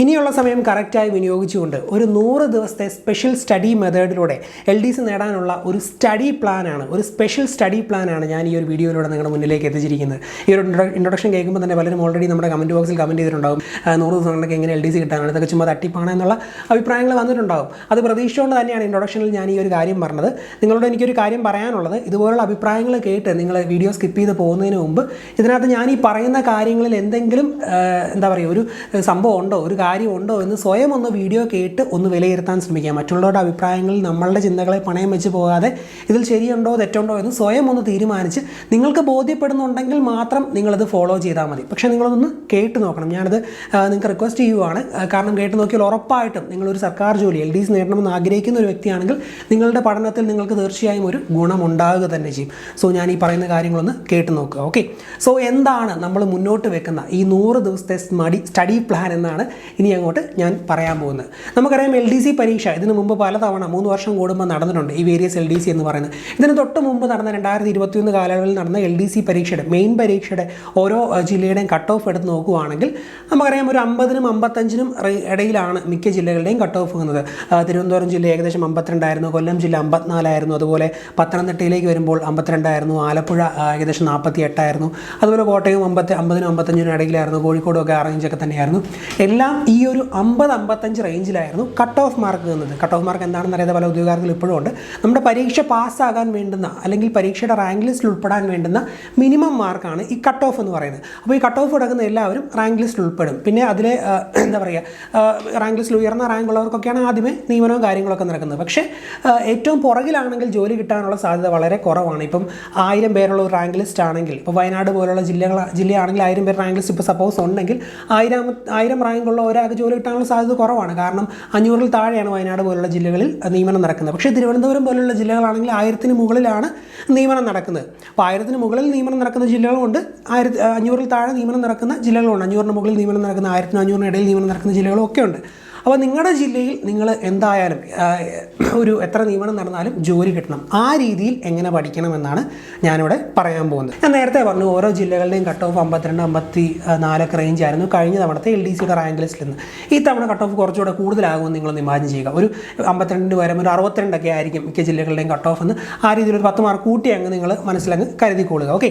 ഇനിയുള്ള സമയം കറക്റ്റായി വിനിയോഗിച്ചുകൊണ്ട് ഒരു നൂറ് ദിവസത്തെ സ്പെഷ്യൽ സ്റ്റഡി മെത്തേഡിലൂടെ എൽ ഡി സി നേടാനുള്ള ഒരു സ്റ്റഡി പ്ലാനാണ് ഒരു സ്പെഷ്യൽ സ്റ്റഡി പ്ലാനാണ് ഞാൻ ഈ ഒരു വീഡിയോയിലൂടെ നിങ്ങളുടെ മുന്നിലേക്ക് എത്തിച്ചിരിക്കുന്നത്. ഈ ഒരു ഇൻട്രൊഡക്ഷൻ കേൾക്കുമ്പോൾ തന്നെ പലരും ഓൾറെഡി നമ്മുടെ കമന്റ് ബോക്സിൽ കമന്റ് ചെയ്തിട്ടുണ്ടാകും നൂറ് ദിവസങ്ങളിലേക്ക് എങ്ങനെ എൽ ഡി സി കിട്ടാനാണ്? ഇതൊക്കെ ചുമ്മാ തട്ടിപ്പാണ് എന്നുള്ള അഭിപ്രായങ്ങൾ വന്നിട്ടുണ്ടാകും അത് പ്രതീക്ഷിച്ചുകൊണ്ട് തന്നെയാണ് ഇൻട്രൊഡക്ഷനിൽ ഞാൻ ഈ ഒരു കാര്യം പറഞ്ഞത്. നിങ്ങളോട് എനിക്കൊരു കാര്യം പറയാനുള്ളത്. ഇതുപോലുള്ള അഭിപ്രായങ്ങൾ കേട്ട് നിങ്ങൾ വീഡിയോ സ്കിപ്പ് ചെയ്ത് പോകുന്നതിന് മുമ്പ് ഇതിനകത്ത് ഞാൻ ഈ പറയുന്ന കാര്യങ്ങളിൽ എന്തെങ്കിലും എന്താ പറയുക ഒരു സംഭവം ഉണ്ടോ? ഒരു കാര്യം ഉണ്ടോ എന്ന് സ്വയം ഒന്ന് വീഡിയോ കേട്ട് ഒന്ന് വിലയിരുത്താൻ ശ്രമിക്കുക. മറ്റുള്ളവരുടെ അഭിപ്രായങ്ങളിൽ നമ്മളുടെ ചിന്തകളെ പണയം വെച്ച് പോകാതെ ഇതിൽ ശരിയുണ്ടോ തെറ്റുണ്ടോ എന്ന് സ്വയം ഒന്ന് തീരുമാനിച്ച് നിങ്ങൾക്ക് ബോധ്യപ്പെടുന്നുണ്ടെങ്കിൽ മാത്രം നിങ്ങളത് ഫോളോ ചെയ്താൽ മതി. പക്ഷേ നിങ്ങളതൊന്ന് കേട്ട് നോക്കണം. ഞാനത് നിങ്ങൾക്ക് റിക്വസ്റ്റ് ചെയ്യുവാണ്. കാരണം കേട്ട് നോക്കിയാൽ ഉറപ്പായിട്ടും നിങ്ങളൊരു സർക്കാർ ജോലി എൽ ഡി സി നേടണമെന്ന് ആഗ്രഹിക്കുന്ന ഒരു വ്യക്തിയാണെങ്കിൽ നിങ്ങളുടെ പഠനത്തിൽ നിങ്ങൾക്ക് തീർച്ചയായും ഒരു ഗുണമുണ്ടാകുക തന്നെ ചെയ്യും. സോ ഞാൻ ഈ പറയുന്ന കാര്യങ്ങളൊന്ന് കേട്ട് നോക്കുക. ഓക്കെ സോ എന്താണ് നമ്മൾ മുന്നോട്ട് വെക്കുന്ന ഈ നൂറ് ദിവസത്തെ സ്റ്റഡി പ്ലാൻ എന്നാണ് ഇനി അങ്ങോട്ട് ഞാൻ പറയാൻ പോകുന്നത്. നമുക്കറിയാം എൽ ഡി സി പരീക്ഷ ഇതിനു മുമ്പ് പലതവണ മൂന്ന് വർഷം കൂടുമ്പോൾ നടന്നിട്ടുണ്ട് ഈ വേരിയസ് എൽ ഡി സി എന്ന് പറയുന്നത്. ഇതിന് തൊട്ട് മുമ്പ് നടന്ന രണ്ടായിരത്തി ഇരുപത്തിയൊന്ന് കാലയളവിൽ നടന്ന എൽ ഡി സി പരീക്ഷയുടെ മെയിൻ പരീക്ഷയുടെ ഓരോ ജില്ലയുടെയും കട്ട് ഓഫ് എടുത്ത് നോക്കുകയാണെങ്കിൽ നമുക്കറിയാം ഒരു അമ്പതിനും അമ്പത്തഞ്ചിനും ഇടയിലാണ് മിക്ക ജില്ലകളുടെയും കട്ട് ഓഫ് വന്നത് തിരുവനന്തപുരം ജില്ല ഏകദേശം അമ്പത്തിരണ്ടായിരുന്നു കൊല്ലം ജില്ല അമ്പത്തിനാലായിരുന്നു അതുപോലെ പത്തനംതിട്ടയിലേക്ക് വരുമ്പോൾ അമ്പത്തിരണ്ടായിരുന്നു ആലപ്പുഴ ഏകദേശം നാൽപ്പത്തി എട്ടായിരുന്നു അതുപോലെ കോട്ടയം അമ്പത്തി അമ്പതിനും അമ്പത്തഞ്ചിനും ഇടയിലായിരുന്നു കോഴിക്കോടും ഒക്കെ ഒക്കെ തന്നെയായിരുന്നു. എല്ലാം ഈ ഒരു അമ്പത് അമ്പത്തഞ്ച് റേഞ്ചിലായിരുന്നു കട്ട് ഓഫ് മാർക്ക് എന്നത്. കട്ട് ഓഫ് മാർക്ക് എന്താണെന്ന് അറിയാതെ പല ഉദ്യോഗാർത്ഥികൾ ഇപ്പോഴും ഉണ്ട്. നമ്മുടെ പരീക്ഷ പാസ്സാകാൻ വേണ്ടുന്ന അല്ലെങ്കിൽ പരീക്ഷയുടെ റാങ്ക് ലിസ്റ്റിൽ ഉൾപ്പെടാൻ വേണ്ടുന്ന മിനിമം മാർക്കാണ് ഈ കട്ട് ഓഫ് എന്ന് പറയുന്നത്. അപ്പോൾ ഈ കട്ട് ഓഫ് എടുക്കുന്ന എല്ലാവരും റാങ്ക് ലിസ്റ്റിൽ ഉൾപ്പെടും. പിന്നെ അതിലെ എന്താ പറയുക റാങ്ക് ലിസ്റ്റിൽ ഉയർന്ന റാങ്ക് ഉള്ളവർക്കൊക്കെയാണ് ആദ്യമേ നിയമനവും കാര്യങ്ങളൊക്കെ നടക്കുന്നത്. പക്ഷേ ഏറ്റവും പുറകിലാണെങ്കിൽ ജോലി കിട്ടാനുള്ള സാധ്യത വളരെ കുറവാണ്. ഇപ്പം ആയിരം പേരുള്ള ഒരു റാങ്ക് ലിസ്റ്റ് ആണെങ്കിൽ ഇപ്പോൾ വയനാട് പോലുള്ള ജില്ലകൾ ജില്ലയാണെങ്കിൽ ആയിരം പേർ റാങ്ക് ലിസ്റ്റ് ഇപ്പോൾ സപ്പോസ് ഉണ്ടെങ്കിൽ ആയിരം ആയിരം റാങ്കുള്ള ഒരാൾക്ക് ജോലി കിട്ടാനുള്ള സാധ്യത കുറവാണ്. കാരണം അഞ്ഞൂറിൽ താഴെയാണ് വയനാട് പോലുള്ള ജില്ലകളിൽ നിയമനം നടക്കുന്നത്. പക്ഷേ തിരുവനന്തപുരം പോലുള്ള ജില്ലകളാണെങ്കിൽ ആയിരത്തിന് മുകളിലാണ് നിയമനം നടക്കുന്നത്. അപ്പോൾ ആയിരത്തിന് മുകളിൽ നിയമനം നടക്കുന്ന ജില്ലകളുണ്ട്. ആയിരത്തി അഞ്ഞൂറിൽ താഴെ നിയമനം നടക്കുന്ന ജില്ലകളുണ്ട്. അഞ്ഞൂറിന് മുകളിൽ നിയമനം നടക്കുന്ന ആയിരത്തിന് അഞ്ഞൂറിന് ഇടയിൽ നിയമനം നടക്കുന്ന ജില്ലകളും ഒക്കെ ഉണ്ട് അപ്പോൾ നിങ്ങളുടെ ജില്ലയിൽ നിങ്ങൾ എന്തായാലും ഒരു എത്ര നിയമനം നടന്നാലും ജോലി കിട്ടണം. ആ രീതിയിൽ എങ്ങനെ പഠിക്കണമെന്നാണ് ഞാനിവിടെ പറയാൻ പോകുന്നത്. ഞാൻ നേരത്തെ പറഞ്ഞു ഓരോ ജില്ലകളുടെയും കട്ട് ഓഫ് അമ്പത്തിരണ്ട് അമ്പത്തി നാലൊക്കെ റേഞ്ച് ആയിരുന്നു കഴിഞ്ഞ തവണത്തെ എൽ ഡി സിയുടെ റാങ്ക് ലിസ്റ്റിൽ നിന്ന് ഈ തവണ കട്ട് ഓഫ് കുറച്ചുകൂടെ കൂടുതലാകുമെന്ന് നിങ്ങൾ ഇമാജിൻ ചെയ്യുക. ഒരു അമ്പത്തിരണ്ട് വരും ഒരു അറുപത്തിരണ്ടൊക്കെ ആയിരിക്കും മിക്ക ജില്ലകളുടെയും കട്ട് ഓഫ് എന്ന് ആ രീതിയിൽ ഒരു പത്ത് മാർക്ക് കൂട്ടി അങ്ങ് നിങ്ങൾ മനസ്സിലങ്ങ് കരുതിക്കൊള്ളുക ഓക്കെ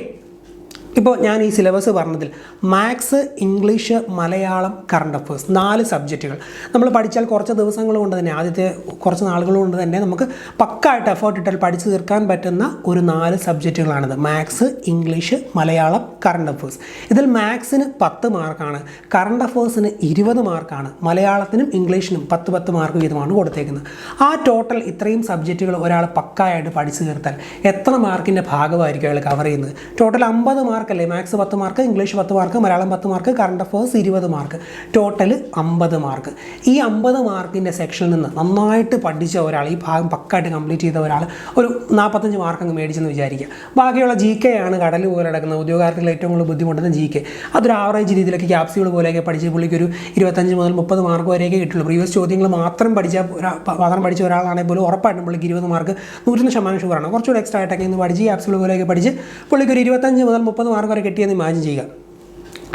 ഇപ്പോൾ ഞാൻ ഈ സിലബസ് പറഞ്ഞതിൽ maths English Malayalam current affairs നാല് സബ്ജക്റ്റുകൾ നമ്മൾ പഠിച്ചാൽ കുറച്ച് ദിവസങ്ങൾ കൊണ്ട് തന്നെ ആദ്യത്തെ കുറച്ച് നാളുകൾ കൊണ്ട് തന്നെ നമുക്ക് പക്കായിട്ട് എഫേർട്ട് ഇട്ടാൽ പഠിച്ചു തീർക്കാൻ പറ്റുന്ന ഒരു നാല് സബ്ജക്റ്റുകളാണിത് maths English Malayalam current affairs ഇതിൽ മാത്സിന് പത്ത് മാർക്കാണ് കറണ്ട് അഫേഴ്സിന് ഇരുപത് മാർക്കാണ് മലയാളത്തിനും ഇംഗ്ലീഷിനും പത്ത് പത്ത് മാർക്ക് വീതമാണ് കൊടുത്തേക്കുന്നത്. ആ ടോട്ടൽ ഇത്രയും സബ്ജക്റ്റുകൾ ഒരാൾ പക്കായിട്ട് പഠിച്ചു തീർത്താൽ എത്ര മാർക്കിന്റെ ഭാഗമായിരിക്കും അയാൾ കവർ ചെയ്യുന്നത്? ടോട്ടൽ അമ്പത് മാർക്കല്ലേ? മാത്സ് പത്ത് മാർക്ക് ഇംഗ്ലീഷ് പത്ത് മാർക്ക് മലയാളം പത്ത് മാർക്ക് കറണ്ട് അഫേഴ്സ് ഇരുപത് മാർക്ക്. ടോട്ടൽ അമ്പത് മാർക്ക്. ഈ അമ്പത് മാർക്കിന്റെ സെക്ഷനിൽ നിന്ന് നന്നായിട്ട് പഠിച്ച ഒരാൾ ഈ ഭാഗം പക്കായിട്ട് കംപ്ലീറ്റ് ചെയ്ത ഒരാൾ ഒരു നാൽപ്പത്തഞ്ച് മാർക്ക് അങ്ങ് മേടിച്ചെന്ന് വിചാരിക്കുക. ബാക്കിയുള്ള ജി കെ ആണ് കടൽ പോലെ കിടക്കുന്നത് ഉദ്യോഗാർത്ഥികൾ ഏറ്റവും കൂടുതൽ ബുദ്ധിമുട്ടുന്ന ജി കെ അതൊരു ആവറേജ് രീതിയിലൊക്കെ ക്യാപ്സ്യൂൾ പോലെയൊക്കെ പഠിച്ച് പുള്ളിക്ക് ഒരു ഇരുപത്തഞ്ച് മുതൽ മുപ്പത് മാർക്ക് വരെയൊക്കെ കിട്ടുള്ളൂ. പ്രീവിയസ് ചോദ്യങ്ങൾ മാത്രം പഠിച്ച മാത്രം പഠിച്ച ഒരാളാണെങ്കിൽ പോലും ഉറപ്പായിട്ടും പുള്ളിക്ക് ഇരുപത് മാർക്ക് നൂറ്റൊന്ന് ശതമാനം ഷുവറാണ് കുറച്ചുകൂടി എക്സ്ട്രാ ആയിട്ടൊക്കെ ഇന്ന് പഠിച്ച് ക്യാപ്സ്യൂൾ പോലെയൊക്കെ പഠിച്ച് പുള്ളിക്ക് ഒരു ഇരുപത്തഞ്ച് മുതൽ മുപ്പത് മാർക്ക് വരെ കിട്ടിയെന്ന് ഇമാജിൻ ചെയ്യുക.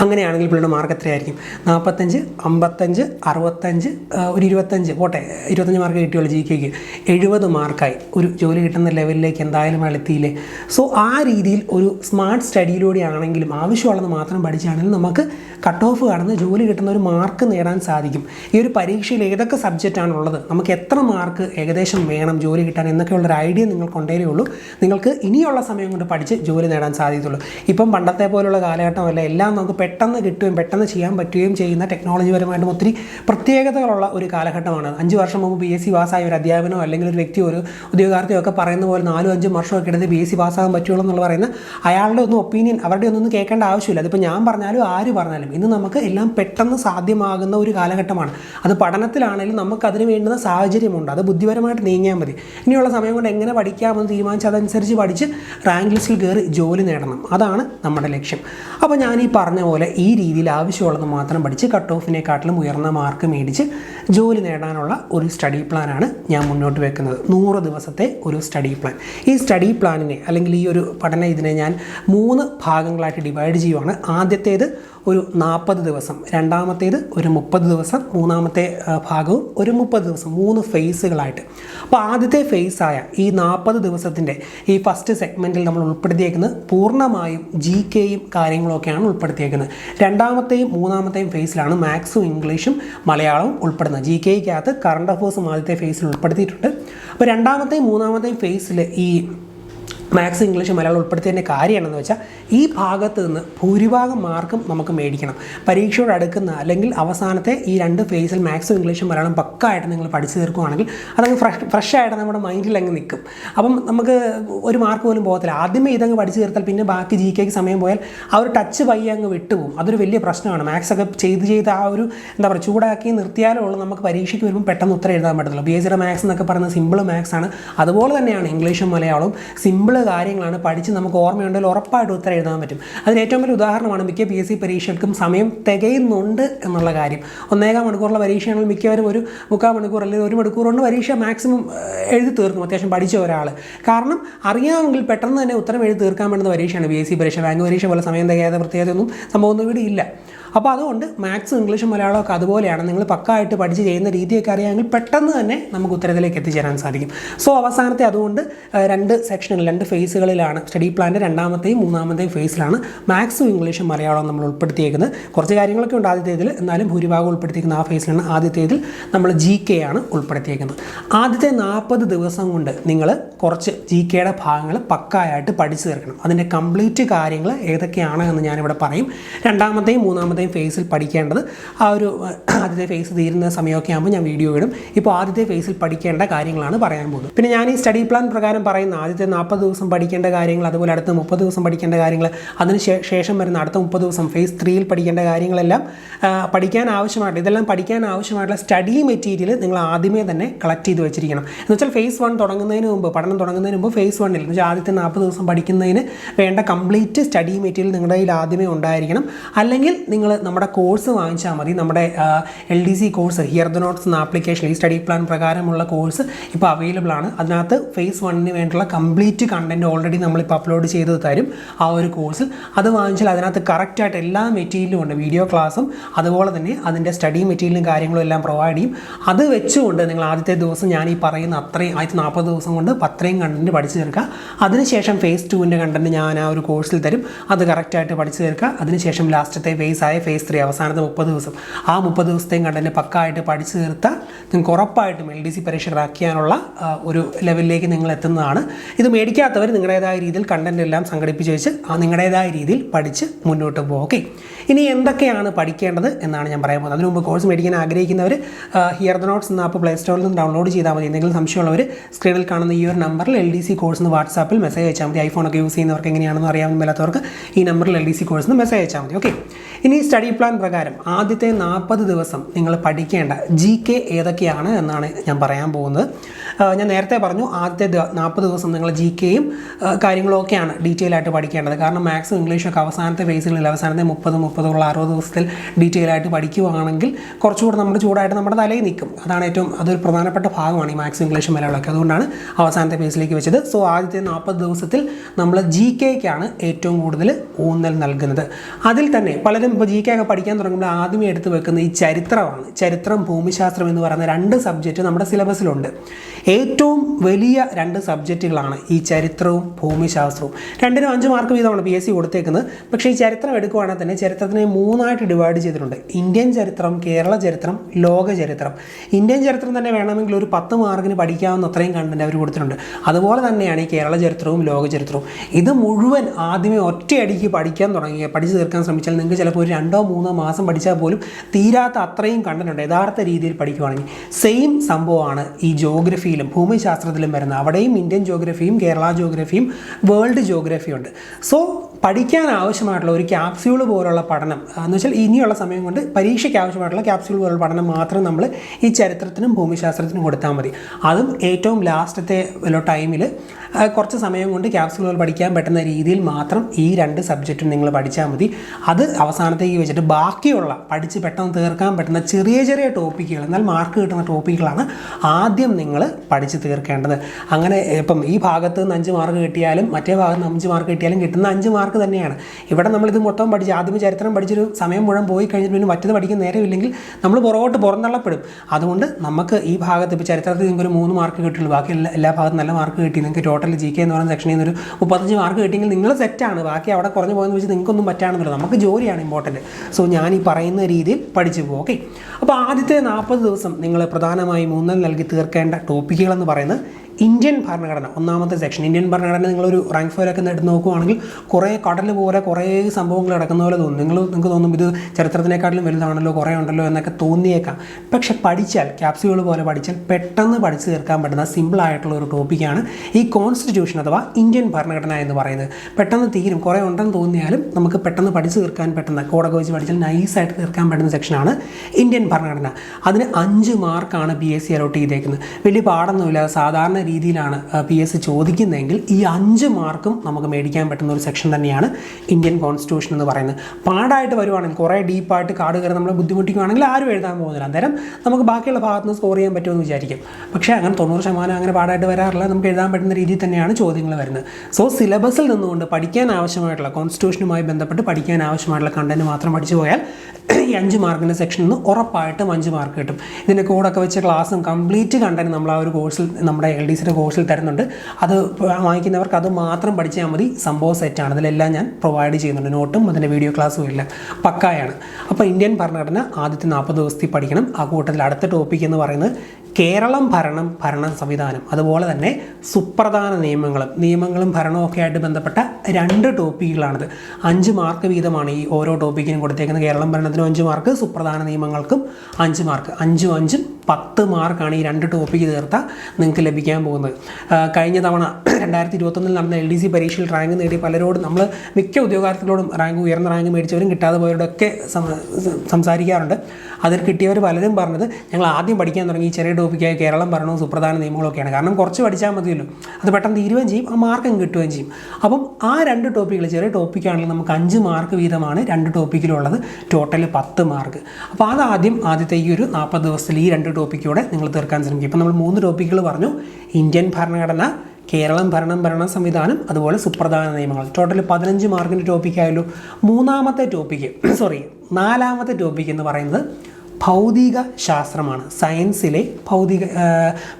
അങ്ങനെയാണെങ്കിൽ പുള്ളിയുടെ മാർക്ക് എത്രയായിരിക്കും? നാൽപ്പത്തഞ്ച് അമ്പത്തഞ്ച് അറുപത്തഞ്ച് ഒരു ഇരുപത്തഞ്ച്. പോട്ടെ ഇരുപത്തഞ്ച് മാർക്ക് കിട്ടിയുള്ളൂ ജി കെക്ക്. എഴുപത് മാർക്കായി. ഒരു ജോലി കിട്ടുന്ന ലെവലിലേക്ക് എന്തായാലും അയാൾ എത്തിയില്ലേ? സോ ആ രീതിയിൽ ഒരു സ്മാർട്ട് സ്റ്റഡിയിലൂടെ ആണെങ്കിലും ആവശ്യമുള്ളത് മാത്രം പഠിച്ചാണെങ്കിലും നമുക്ക് കട്ട് ഓഫ് കടന്ന് ജോലി കിട്ടുന്ന ഒരു മാർക്ക് നേടാൻ സാധിക്കും. ഈ ഒരു പരീക്ഷയിൽ ഏതൊക്കെ സബ്ജക്റ്റാണ് ഉള്ളത് നമുക്ക് എത്ര മാർക്ക് ഏകദേശം വേണം ജോലി കിട്ടാൻ എന്നൊക്കെയുള്ള ഒരു ഐഡിയ നിങ്ങൾക്ക് ഉണ്ടേ ഉള്ളൂ. നിങ്ങൾക്ക് ഇനിയുള്ള സമയം കൊണ്ട് പഠിച്ച് ജോലി നേടാൻ സാധിക്കത്തുള്ളൂ. ഇപ്പം പണ്ടത്തെ പോലുള്ള കാലഘട്ടമല്ല. എല്ലാം നമുക്ക് പെട്ടെന്ന് കിട്ടുകയും പെട്ടെന്ന് ചെയ്യാൻ പറ്റുകയും ചെയ്യുന്ന ടെക്നോളജിപരമായിട്ടും ഒത്തിരി പ്രത്യേകതകളുള്ള ഒരു കാലഘട്ടമാണ്. അഞ്ച് വർഷം മുമ്പ് പി എസ് സി പാസ്സായ ഒരു അധ്യാപനോ അല്ലെങ്കിൽ ഒരു വ്യക്തി ഒരു ഉദ്യോഗാർത്ഥിയോ ഒക്കെ പറയുന്ന പോലെ നാലും അഞ്ചും വർഷമൊക്കെ എടുത്ത് പി എസ് സി പാസ്സാകാൻ പറ്റുള്ളൂ എന്നുള്ള പറയുന്ന അയാളുടെ ഒന്നും ഒപ്പീനിയൻ അവരുടെ ഒന്നും കേൾക്കേണ്ട ആവശ്യമില്ല. അതിപ്പോൾ ഞാൻ പറഞ്ഞാലും ആര് പറഞ്ഞാലും ഇന്ന് നമുക്ക് എല്ലാം പെട്ടെന്ന് സാധ്യമാകുന്ന ഒരു കാലഘട്ടമാണ്. അത് പഠനത്തിലാണെങ്കിലും നമുക്ക് അതിന് വേണ്ടുന്ന സാഹചര്യമുണ്ട്. അത് ബുദ്ധിപരമായിട്ട് നീങ്ങിയാൽ മതി. ഇനിയുള്ള സമയം കൊണ്ട് എങ്ങനെ പഠിക്കാമെന്ന് തീരുമാനിച്ച് അതനുസരിച്ച് പഠിച്ച് റാങ്ക് ലിസ്റ്റിൽ കയറി ജോലി നേടണം. അതാണ് നമ്മുടെ ലക്ഷ്യം. അപ്പോൾ ഞാൻ ഈ പറഞ്ഞ പോലെ ഈ രീതിയിൽ ആവശ്യമുള്ളത് മാത്രം പഠിച്ച് കട്ട് ഓഫിനെക്കാട്ടിലും ഉയർന്ന മാർക്ക് മേടിച്ച് ജോലി നേടാനുള്ള ഒരു സ്റ്റഡി പ്ലാനാണ് ഞാൻ മുന്നോട്ട് വെക്കുന്നത്. നൂറ് ദിവസത്തെ ഒരു സ്റ്റഡി പ്ലാൻ ഈ സ്റ്റഡി പ്ലാനിനെ അല്ലെങ്കിൽ ഈ ഒരു പഠന ഇതിനെ ഞാൻ മൂന്ന് ഭാഗങ്ങളായിട്ട് ഡിവൈഡ് ചെയ്യുവാണ്. ആദ്യത്തേത് ഒരു നാൽപ്പത് ദിവസം രണ്ടാമത്തേത് ഒരു മുപ്പത് ദിവസം മൂന്നാമത്തെ ഭാഗവും ഒരു മുപ്പത് ദിവസം മൂന്ന് ഫേസുകളായിട്ട്. അപ്പോൾ ആദ്യത്തെ ഫേസായ ഈ നാൽപ്പത് ദിവസത്തിന്റെ ഈ ഫസ്റ്റ് സെഗ്മെന്റിൽ നമ്മൾ ഉൾപ്പെടുത്തിയേക്കുന്നത് പൂർണമായും ജി കെയും കാര്യങ്ങളൊക്കെയാണ് ഉൾപ്പെടുത്തിയേക്കുന്നത്. രണ്ടാമത്തെയും മൂന്നാമത്തെയും ഫേസിലാണ് മാത്സും ഇംഗ്ലീഷും മലയാളവും ഉൾപ്പെടുന്നത്. ജി കെയ്ക്കകത്ത് കറണ്ട് അഫേഴ്സും ആദ്യത്തെ ഫേസിൽ ഉൾപ്പെടുത്തിയിട്ടുണ്ട്. അപ്പോൾ രണ്ടാമത്തെയും മൂന്നാമത്തെയും ഫേസിൽ ഈ മാത്സ് ഇംഗ്ലീഷ് മലയാളം ഉൾപ്പെടുത്തിയതിന്റെ കാര്യമാണെന്ന് വെച്ചാൽ ഈ ഭാഗത്ത് നിന്ന് ഭൂരിഭാഗം മാർക്കും നമുക്ക് മേടിക്കണം. പരീക്ഷയോട് അടുക്കുന്ന അല്ലെങ്കിൽ അവസാനത്തെ ഈ രണ്ട് ഫേസിൽ മാത്സും ഇംഗ്ലീഷും മലയാളം പക്കായിട്ട് നിങ്ങൾ പഠിച്ചു തീർക്കുകയാണെങ്കിൽ അതങ്ങ് ഫ്രഷ് ഫ്രഷ് ആയിട്ട് നമ്മുടെ മൈൻഡിൽ അങ്ങ് നിൽക്കും. അപ്പം നമുക്ക് ഒരു മാർക്ക് പോലും പോകത്തില്ല. ആദ്യമേ ഇതങ്ങ് പഠിച്ചു തീർത്താൽ പിന്നെ ബാക്കി ജി കെക്ക് സമയം പോയാൽ ആ ഒരു ടച്ച് പയ്യെ അങ്ങ് വിട്ടുപോകും. അതൊരു വലിയ പ്രശ്നമാണ്. മാത്സ് ഒക്കെ ചെയ്ത് ചെയ്ത് ആ ഒരു എന്താ പറയുക ചൂടാക്കി നിർത്തിയാലേ ഉള്ളൂ നമുക്ക് പരീക്ഷയ്ക്ക് വരുമ്പോൾ പെട്ടെന്ന് ഉത്തരം എഴുതാൻ പറ്റത്തുള്ളൂ. ബി എസ് മാത്സ് എന്നൊക്കെ പറയുന്നത് സിമ്പിൾ മാത്സ് ആണ്. അതുപോലെ തന്നെയാണ് ഇംഗ്ലീഷും മലയാളവും. സിമ്പിൾ കാര്യങ്ങളാണ് പഠിച്ച് നമുക്ക് ഓർമ്മയുണ്ടെങ്കിൽ ഉറപ്പായിട്ട് ഉത്തരം എഴുതാൻ പറ്റും. അതിന് ഏറ്റവും വലിയ ഉദാഹരണമാണ് മിക്ക പി എസ് സി പരീക്ഷകൾക്കും സമയം തികയുന്നുണ്ട് എന്നുള്ള കാര്യം. ഒന്നേകാം മണിക്കൂറുള്ള പരീക്ഷയാണെങ്കിൽ മിക്കവരും ഒരു മുക്കാൽ മണിക്കൂർ അല്ലെങ്കിൽ ഒരു മണിക്കൂർ കൊണ്ട് പരീക്ഷ മാക്സിമം എഴുതി തീർക്കും. അത്യാവശ്യം പഠിച്ച ഒരാൾ. കാരണം അറിയാമെങ്കിൽ പെട്ടെന്ന് തന്നെ ഉത്തരം എഴുതി തീർക്കാൻ വേണ്ടുന്ന പരീക്ഷയാണ് പി എസ് സി പരീക്ഷ. ബാങ്ക് പരീക്ഷ പോലെ സമയം തികയാതെ പ്രത്യേകതയൊന്നും സംഭവമൊന്നും ഇവിടെ ഇല്ല. അപ്പോൾ അതുകൊണ്ട് മാത്സും ഇംഗ്ലീഷും മലയാളമൊക്കെ അതുപോലെയാണ് നിങ്ങൾ പക്കായിട്ട് പഠിച്ച് ചെയ്യുന്ന രീതിയൊക്കെ അറിയാമെങ്കിൽ പെട്ടെന്ന് തന്നെ നമുക്ക് ഉത്തരത്തിലേക്ക് എത്തിച്ചേരാൻ സാധിക്കും. സോ അവസാനത്തെ അതുകൊണ്ട് രണ്ട് സെക്ഷനിൽ രണ്ട് ഫേസുകളിലാണ് സ്റ്റഡി പ്ലാന്റെ രണ്ടാമത്തെയും മൂന്നാമത്തെയും ഫേസിലാണ് മാത്സും ഇംഗ്ലീഷും മലയാളവും നമ്മൾ ഉൾപ്പെടുത്തിയേക്കുന്നത്. കുറച്ച് കാര്യങ്ങളൊക്കെ ഉണ്ട് ആദ്യത്തേതിൽ എന്നാലും ഭൂരിഭാഗം ഉൾപ്പെടുത്തിയിരിക്കുന്ന ആ ഫേസിലാണ് ആദ്യത്തേതിൽ നമ്മൾ ജി കെ ആണ് ഉൾപ്പെടുത്തിയേക്കുന്നത്. ആദ്യത്തെ നാൽപ്പത് ദിവസം കൊണ്ട് നിങ്ങൾ കുറച്ച് ജി കെയുടെ ഭാഗങ്ങൾ പക്കായായിട്ട് പഠിച്ചു തീർക്കണം. അതിന്റെ കംപ്ലീറ്റ് കാര്യങ്ങൾ ഏതൊക്കെയാണ് എന്ന് ഞാനിവിടെ പറയും. രണ്ടാമത്തെയും മൂന്നാമത്തെയും ഫേസിൽ പഠിക്കേണ്ടത് ആ ഒരു ആദ്യത്തെ ഫേസ് തീരുന്ന സമയമൊക്കെ ആകുമ്പോൾ ഞാൻ വീഡിയോ ഇടും. ഇപ്പോൾ ആദ്യത്തെ ഫേസിൽ പഠിക്കേണ്ട കാര്യങ്ങളാണ് പറയാൻ പോകുന്നത്. പിന്നെ ഞാൻ ഈ സ്റ്റഡി പ്ലാൻ പ്രകാരം പറയുന്ന ആദ്യത്തെ നാൽപ്പത് ദിവസം പഠിക്കേണ്ട കാര്യങ്ങൾ അതുപോലെ അടുത്ത മുപ്പത് ദിവസം പഠിക്കേണ്ട കാര്യങ്ങൾ അതിന് ശേഷം വരുന്ന അടുത്ത മുപ്പത് ദിവസം ഫേസ് ത്രീയിൽ പഠിക്കേണ്ട കാര്യങ്ങളെല്ലാം പഠിക്കാൻ ആവശ്യമായിട്ട് ഇതെല്ലാം പഠിക്കാൻ ആവശ്യമായിട്ടുള്ള സ്റ്റഡി മെറ്റീരിയൽ നിങ്ങൾ ആദ്യമേ തന്നെ കളക്ട് ചെയ്ത് വെച്ചിരിക്കണം. എന്ന് വെച്ചാൽ ഫേസ് വൺ തുടങ്ങുന്നതിന് മുമ്പ് പഠനം തുടങ്ങുന്നതിന് മുമ്പ് ഫേസ് വണ്ണിൽ എന്ന് വെച്ചാൽ ആദ്യത്തെ നാൽപ്പത് ദിവസം പഠിക്കുന്നതിന് വേണ്ട കംപ്ലീറ്റ് സ്റ്റഡി മെറ്റീരിയൽ നിങ്ങളുടെ കയ്യിൽ ആദ്യമേ ഉണ്ടായിരിക്കണം. അല്ലെങ്കിൽ നിങ്ങൾ നമ്മുടെ കോഴ്സ് വാങ്ങിച്ചാൽ മതി. നമ്മുടെ L D C course hear the notes എന്ന ആപ്ലിക്കേഷൻ ഈ സ്റ്റഡി പ്ലാൻ പ്രകാരമുള്ള കോഴ്സ് ഇപ്പോൾ അവൈലബിൾ ആണ്. അതിനകത്ത് ഫേസ് വണ്ണിന് വേണ്ടിയുള്ള കംപ്ലീറ്റ് കണ്ടന്റ് ഓൾറെഡി നമ്മളിപ്പോൾ അപ്ലോഡ് ചെയ്ത് തരും ആ ഒരു കോഴ്സ് അത് വാങ്ങിച്ചാൽ അതിനകത്ത് കറക്റ്റായിട്ട് എല്ലാ മെറ്റീരിയലും ഉണ്ട്. വീഡിയോ ക്ലാസ്സും അതുപോലെ തന്നെ അതിന്റെ സ്റ്റഡി മെറ്റീരിയലും കാര്യങ്ങളും എല്ലാം പ്രൊവൈഡ് ചെയ്യും. അത് വെച്ചുകൊണ്ട് നിങ്ങൾ ആദ്യത്തെ ദിവസം ഞാൻ ഈ പറയുന്ന അത്രയും ആദ്യത്തെ നാൽപ്പത് ദിവസം കൊണ്ട് അത്രയും കണ്ടന്റ് പഠിച്ചു തീർക്കുക. അതിനുശേഷം ഫേസ് ടുവിന്റെ കണ്ടന്റ് ഞാൻ ആ ഒരു കോഴ്സിൽ തരും. അത് കറക്റ്റായിട്ട് പഠിച്ചു തീർക്കുക. അതിനുശേഷം ലാസ്റ്റത്തെ ഫേസ് ആയ ഫേസ് ത്രീ അവസാനത്തെ മുപ്പത് ദിവസം. ആ മുപ്പത് ദിവസത്തെയും കണ്ടന്റ് പക്കായിട്ട് പഠിച്ചു തീർത്താൽ നിങ്ങൾക്ക് ഉറപ്പായിട്ടും എൽ ഡി സി പരീക്ഷ ക്രാക്കിയാനുള്ള ഒരു ലെവലിലേക്ക് നിങ്ങൾ എത്തുന്നതാണ്. ഇത് മേടിക്കാത്തവർ നിങ്ങളുടേതായ രീതിയിൽ കണ്ടന്റ് എല്ലാം സംഘടിപ്പിച്ച് വെച്ച് ആ നിങ്ങളുടേതായ രീതിയിൽ പഠിച്ച് മുന്നോട്ട് പോകും ഓക്കെ ഇനി എന്തൊക്കെയാണ് പഠിക്കേണ്ടത് എന്നാണ് ഞാൻ പറയാൻ പോകുന്നത്. അതിനുമുമ്പ് കോഴ്സ് മേടിക്കാൻ ആഗ്രഹിക്കുന്നവർ ഹിയർ ദ നോട്ട്സ് എന്ന ആപ്പ് പ്ലേ സ്റ്റോറിൽ നിന്ന് ഡൗൺലോഡ് ചെയ്താൽ മതി. എന്തെങ്കിലും സംശയമുള്ളവർ സ്ക്രീനിൽ കാണുന്ന ഈ ഒരു നമ്പറിൽ എൽ ഡി സി കോഴ്സ് എന്ന് വാട്സാപ്പിൽ മെസ്സേജ് അയച്ചാൽ മതി. ഐഫോണൊക്കെ യൂസ് ചെയ്യുന്നവർക്ക് എങ്ങനെയാണെന്ന് അറിയാൻ മേലാത്തവർക്ക് ഈ നമ്പറിൽ എൽ ഡി സി കോഴ്സ് എന്ന് മെസ്സേജ് അയച്ചാൽ മതി. ഓക്കെ ഇനി സ്റ്റഡി പ്ലാൻ പ്രകാരം ആദ്യത്തെ നാൽപ്പത് ദിവസം നിങ്ങൾ പഠിക്കേണ്ട ജി കെ ഏതൊക്കെയാണ് എന്നാണ് ഞാൻ പറയാൻ പോകുന്നത്. ഞാൻ നേരത്തെ പറഞ്ഞു ആദ്യത്തെ നാൽപ്പത് ദിവസം നിങ്ങൾ ജി കെയും കാര്യങ്ങളൊക്കെയാണ് ഡീറ്റെയിൽ ആയിട്ട് പഠിക്കേണ്ടത്. കാരണം മാത്സും ഇംഗ്ലീഷൊക്കെ അവസാനത്തെ ഫേസുകളിൽ അവസാനത്തെ മുപ്പത് മുപ്പതുള്ള അറുപത് ദിവസത്തിൽ ഡീറ്റെയിൽ ആയിട്ട് പഠിക്കുകയാണെങ്കിൽ കുറച്ചുകൂടെ നമ്മുടെ ചൂടായിട്ട് നമ്മുടെ തലയിൽ നിൽക്കും. അതാണ് ഏറ്റവും അതൊരു പ്രധാനപ്പെട്ട ഭാഗമാണ് ഈ മാത്സും ഇംഗ്ലീഷും മലയാളമൊക്കെ. അതുകൊണ്ടാണ് അവസാനത്തെ ഫേസിലേക്ക് വെച്ചത്. സോ ആദ്യത്തെ നാൽപ്പത് ദിവസത്തിൽ നമ്മൾ ജി കെക്കാണ് ഏറ്റവും കൂടുതൽ ഊന്നൽ നൽകുന്നത്. അതിൽ തന്നെ പലരും ഇപ്പോൾ ജി കെ ഒക്കെ പഠിക്കാൻ തുടങ്ങുമ്പോൾ ആദ്യമേ എടുത്ത് വെക്കുന്ന ഈ ചരിത്രമാണ്. ചരിത്രം ഭൂമിശാസ്ത്രം എന്ന് പറയുന്ന രണ്ട് സബ്ജക്റ്റ് നമ്മുടെ സിലബസിലുണ്ട് ഏറ്റവും വലിയ രണ്ട് സബ്ജക്റ്റുകളാണ് ഈ ചരിത്രവും ഭൂമിശാസ്ത്രവും. രണ്ടിനും അഞ്ച് മാർക്ക് വീതമാണ് പി എസ് സി കൊടുത്തേക്കുന്നത്. പക്ഷേ ഈ ചരിത്രം എടുക്കുവാണെങ്കിൽ തന്നെ ചരിത്രത്തിനെ മൂന്നായിട്ട് ഡിവൈഡ് ചെയ്തിട്ടുണ്ട്. ഇന്ത്യൻ ചരിത്രം കേരള ചരിത്രം ലോക ചരിത്രം. ഇന്ത്യൻ ചരിത്രം തന്നെ വേണമെങ്കിൽ ഒരു പത്ത് മാർക്കിന് പഠിക്കാവുന്ന അത്രയും കണ്ടന്റ് അവർ കൊടുത്തിട്ടുണ്ട്. അതുപോലെ തന്നെയാണ് ഈ കേരള ചരിത്രവും ലോക ചരിത്രവും. ഇത് മുഴുവൻ ആദ്യമേ ഒറ്റയടിക്ക് പഠിക്കാൻ തുടങ്ങി പഠിച്ചു തീർക്കാൻ ശ്രമിച്ചാൽ നിങ്ങൾക്ക് ചിലപ്പോൾ ഒരു രണ്ടോ മൂന്നോ മാസം പഠിച്ചാൽ പോലും തീരാത്ത അത്രയും ഉണ്ട്. യഥാർത്ഥ രീതിയിൽ പഠിക്കുവാണെങ്കിൽ. സെയിം സംഭവമാണ് ഈ ജോഗ്രഫിയിലും ഭൂമിശാസ്ത്രത്തിലും വരുന്ന അവിടെയും ഇന്ത്യൻ ജോഗ്രഫിയും കേരള ജോഗ്രഫിയും വേൾഡ് ജോഗ്രഫിയും ഉണ്ട്. സോ പഠിക്കാൻ ആവശ്യമായിട്ടുള്ള ഒരു ക്യാപ്സ്യൂൾ പോലുള്ള പഠനം എന്ന് വെച്ചാൽ ഇനിയുള്ള സമയം കൊണ്ട് പരീക്ഷയ്ക്ക് ആവശ്യമായിട്ടുള്ള ക്യാപ്സ്യൂൾ പോലുള്ള പഠനം മാത്രം നമ്മൾ ഈ ചരിത്രത്തിനും ഭൂമിശാസ്ത്രത്തിനും കൊടുത്താൽ മതി. അതും ഏറ്റവും ലാസ്റ്റത്തെ ടൈമിൽ കുറച്ച് സമയം കൊണ്ട് ക്യാപ്സ്യൂളുകൾ പഠിക്കാൻ പറ്റുന്ന രീതിയിൽ മാത്രം ഈ രണ്ട് സബ്ജക്റ്റും നിങ്ങൾ പഠിച്ചാൽ മതി. അത് അവസാനത്തേക്ക് വെച്ചിട്ട് ബാക്കിയുള്ള പഠിച്ച് പെട്ടെന്ന് തീർക്കാൻ പറ്റുന്ന ചെറിയ ചെറിയ ടോപ്പിക്കുകൾ എന്നാൽ മാർക്ക് കിട്ടുന്ന ടോപ്പിക്കുകളാണ് ആദ്യം നിങ്ങൾ പഠിച്ച് തീർക്കേണ്ടത്. അങ്ങനെ ഇപ്പം ഈ ഭാഗത്ത് നിന്ന് അഞ്ച് മാർക്ക് കിട്ടിയാലും മറ്റേ ഭാഗത്ത് നിന്ന് അഞ്ച് മാർക്ക് കിട്ടിയാലും കിട്ടുന്ന അഞ്ച് മാർക്ക് തന്നെയാണ്. ഇവിടെ നമ്മളിത് മൊത്തം പഠിച്ച് ആദ്യം ചരിത്രം പഠിച്ചൊരു സമയം മുഴുവൻ പോയി കഴിഞ്ഞിട്ട് പിന്നെ മറ്റത് പഠിക്കാൻ നേരമില്ലെങ്കിൽ നമ്മൾ പുറകോട്ട് പുറന്തള്ളപ്പെടും. അതുകൊണ്ട് നമുക്ക് ഈ ഭാഗത്ത് ഇപ്പോൾ ചരിത്രത്തിൽ നിങ്ങൾക്ക് ഒരു മൂന്ന് മാർക്ക് കിട്ടുള്ളൂ ബാക്കി എല്ലാ എല്ലാ ഭാഗത്തും നല്ല മാർക്ക് കിട്ടി നിങ്ങൾക്ക് ടോട്ടൽ ജി കെ എന്ന് പറയുന്ന സെക്ഷനിൽ നിന്ന് ഒരു മുപ്പത്തഞ്ച് മാർക്ക് കിട്ടിയെങ്കിൽ നിങ്ങൾ സെറ്റാണ് ബാക്കി അവിടെ കുറഞ്ഞു പോയെന്ന് വെച്ച് നിങ്ങൾക്കൊന്നും പറ്റാണെന്നില്ല നമുക്ക് ജോലിയാണ് ഇമ്പോർട്ടന്റ് സോ ഞാൻ ഈ പറയുന്ന രീതിയിൽ പഠിച്ചു പോകും. ഓക്കെ അപ്പോൾ ആദ്യത്തെ നാൽപ്പത് ദിവസം നിങ്ങൾ പ്രധാനമായും ഊന്നൽ നൽകി തീർക്കേണ്ട ടോപ്പിക്കുകളെന്ന് പറയുന്നത് ഇന്ത്യൻ ഭരണഘടന ഒന്നാമത്തെ സെക്ഷൻ ഇന്ത്യൻ ഭരണഘടന നിങ്ങളൊരു റാങ്ക് ഫയലൊക്കെ എടുത്ത് നോക്കുവാണെങ്കിൽ കുറേ കടൽ പോലെ കുറേ സംഭവങ്ങൾ നടക്കുന്ന പോലെ തോന്നും. നിങ്ങൾ നിങ്ങൾക്ക് തോന്നും ഇത് ചരിത്രത്തിനേക്കാട്ടിലും വലുതാണല്ലോ കുറേ ഉണ്ടല്ലോ എന്നൊക്കെ തോന്നിയേക്കാം. പക്ഷെ പഠിച്ചാൽ ക്യാപ്സ്യൂൾ പോലെ പഠിച്ചാൽ പെട്ടെന്ന് പഠിച്ചു തീർക്കാൻ പറ്റുന്ന സിമ്പിളായിട്ടുള്ള ഒരു ടോപ്പിക്കാണ് ഈ കോൺസ്റ്റിറ്റ്യൂഷൻ അഥവാ ഇന്ത്യൻ ഭരണഘടന എന്ന് പറയുന്നത്. പെട്ടെന്ന് തീരും കുറേ ഉണ്ടെന്ന് തോന്നിയാലും നമുക്ക് പെട്ടെന്ന് പഠിച്ചു തീർക്കാൻ പറ്റുന്ന കോടൊക്കെ വെച്ച് പഠിച്ചാൽ നൈസായിട്ട് തീർക്കാൻ പറ്റുന്ന സെക്ഷനാണ് ഇന്ത്യൻ ഭരണഘടന. അതിന് അഞ്ച് മാർക്കാണ് പി എസ് സി അലോട്ട് ചെയ്തേക്കുന്നത്. വലിയ പാടൊന്നുമില്ല. സാധാരണ രീതിയിലാണ് പി എസ് ചോദിക്കുന്നതെങ്കിൽ ഈ അഞ്ച് മാർക്കും നമുക്ക് മേടിക്കാൻ പറ്റുന്ന ഒരു സെക്ഷൻ തന്നെയാണ് ഇന്ത്യൻ കോൺസ്റ്റിറ്റ്യൂഷൻ എന്ന് പറയുന്നത്. പാടായിട്ട് വരുവാണെങ്കിൽ കുറേ ഡീപ്പായിട്ട് കാട് കയറി നമ്മളെ ബുദ്ധിമുട്ടിക്കുകയാണെങ്കിൽ ആരും എഴുതാൻ പോകുന്നില്ല. അന്നേരം നമുക്ക് ബാക്കിയുള്ള ഭാഗത്ത് നിന്ന് സ്കോർ ചെയ്യാൻ പറ്റുമെന്ന് വിചാരിക്കും. പക്ഷേ അങ്ങനെ തൊണ്ണൂറ് ശതമാനം അങ്ങനെ പാടായിട്ട് വരാറില്ല. നമുക്ക് എഴുതാൻ പറ്റുന്ന രീതിയിൽ തന്നെയാണ് ചോദ്യങ്ങൾ വരുന്നത്. സോ സിലബസിൽ നിന്നുകൊണ്ട് പഠിക്കാൻ ആവശ്യമായിട്ടുള്ള കോൺസ്റ്റിറ്റ്യൂഷനുമായി ബന്ധപ്പെട്ട് പഠിക്കാൻ ആവശ്യമായിട്ടുള്ള കണ്ടന്റ് മാത്രം പഠിച്ചു പോയാൽ ഈ അഞ്ച് മാർക്കിന്റെ സെക്ഷനിൽ നിന്ന് ഉറപ്പായിട്ടും അഞ്ച് മാർക്ക് കിട്ടും. ഇതിന്റെ കൂടൊക്കെ വെച്ച് ക്ലാസ്സും കംപ്ലീറ്റ് കണ്ടന്റ് നമ്മൾ ആ ഒരു കോഴ്സിൽ നമ്മുടെ എൽ സിയുടെ കോഴ്സിൽ തരുന്നുണ്ട്. അത് വാങ്ങിക്കുന്നവർക്ക് അത് മാത്രം പഠിച്ചാൽ മതി. സംഭവം സെറ്റാണ് അതിലെല്ലാം ഞാൻ പ്രൊവൈഡ് ചെയ്യുന്നുണ്ട്. നോട്ടും അതിന്റെ വീഡിയോ ക്ലാസ്സും എല്ലാം പക്കായാണ്. അപ്പോൾ ഇന്ത്യൻ ഭരണഘടന ആദ്യത്തെ നാൽപ്പത് ദിവസത്തിൽ പഠിക്കണം. ആ കൂട്ടത്തിൽ അടുത്ത ടോപ്പിക് എന്ന് പറയുന്നത് കേരളം ഭരണം ഭരണ സംവിധാനം. അതുപോലെ തന്നെ സുപ്രധാന നിയമങ്ങളും. നിയമങ്ങളും ഭരണവും ഒക്കെ ആയിട്ട് ബന്ധപ്പെട്ട രണ്ട് ടോപ്പിക്കുകളാണിത് അഞ്ച് മാർക്ക് വീതമാണ് ഈ ഓരോ ടോപ്പിക്കിനും കൊടുത്തേക്കുന്നത്. കേരളം ഭരണത്തിനും അഞ്ച് മാർക്ക് സുപ്രധാന നിയമങ്ങൾക്കും അഞ്ച് മാർക്ക് അഞ്ചും അഞ്ചും പത്ത് മാർക്കാണ് ഈ രണ്ട് ടോപ്പിക്ക് തീർത്താൽ നിങ്ങൾക്ക് ലഭിക്കാൻ പോകുന്നത്. കഴിഞ്ഞ തവണ രണ്ടായിരത്തി ഇരുപത്തൊന്നിൽ നടന്ന എൽ ഡി സി പരീക്ഷയിൽ റാങ്ക് നേടി പലരോടും നമ്മൾ മിക്ക ഉദ്യോഗാർത്ഥികളോടും റാങ്ക് ഉയർന്ന റാങ്ക് മേടിച്ചവരും കിട്ടാതെ പോയവരോടൊക്കെ സംസാരിക്കാറുണ്ട്. അതിൽ കിട്ടിയവർ പലരും പറഞ്ഞത് ഞങ്ങൾ ആദ്യം പഠിക്കാൻ തുടങ്ങി ചെറിയ ടോപ്പിക്കായി കേരളം ഭരണവും സുപ്രധാന നിയമങ്ങളൊക്കെയാണ്. കാരണം കുറച്ച് പഠിച്ചാൽ മതിയല്ലോ. അത് പെട്ടെന്ന് തീരുകയും ചെയ്യും ആ മാർക്കും കിട്ടുകയും ചെയ്യും. അപ്പം ആ രണ്ട് ടോപ്പിക്കുകൾ ചെറിയ ടോപ്പിക്കാണെങ്കിൽ നമുക്ക് അഞ്ച് മാർക്ക് വീതമാണ് രണ്ട് ടോപ്പിക്കിലുള്ളത് ടോട്ടൽ പത്ത് മാർക്ക്. അപ്പോൾ അതാദ്യം ആദ്യത്തെ ഈ ഒരു നാൽപ്പത് ദിവസത്തിൽ ഈ രണ്ട് ടോപ്പിക്കൂടെ നിങ്ങൾ തീർക്കാൻ ശ്രമിക്കും. ഇപ്പം നമ്മൾ മൂന്ന് ടോപ്പിക്കുകൾ പറഞ്ഞു ഇന്ത്യൻ ഭരണഘടന കേരളം ഭരണം ഭരണ സംവിധാനം അതുപോലെ സുപ്രധാന നിയമങ്ങൾ. ടോട്ടൽ പതിനഞ്ച് മാർക്കിന്റെ ടോപ്പിക്കായല്ലോ മൂന്നാമത്തെ ടോപ്പിക്ക് സോറി നാലാമത്തെ ടോപ്പിക് എന്ന് പറയുന്നത് ഭൗതിക ശാസ്ത്രമാണ്. സയൻസിലെ ഭൗതിക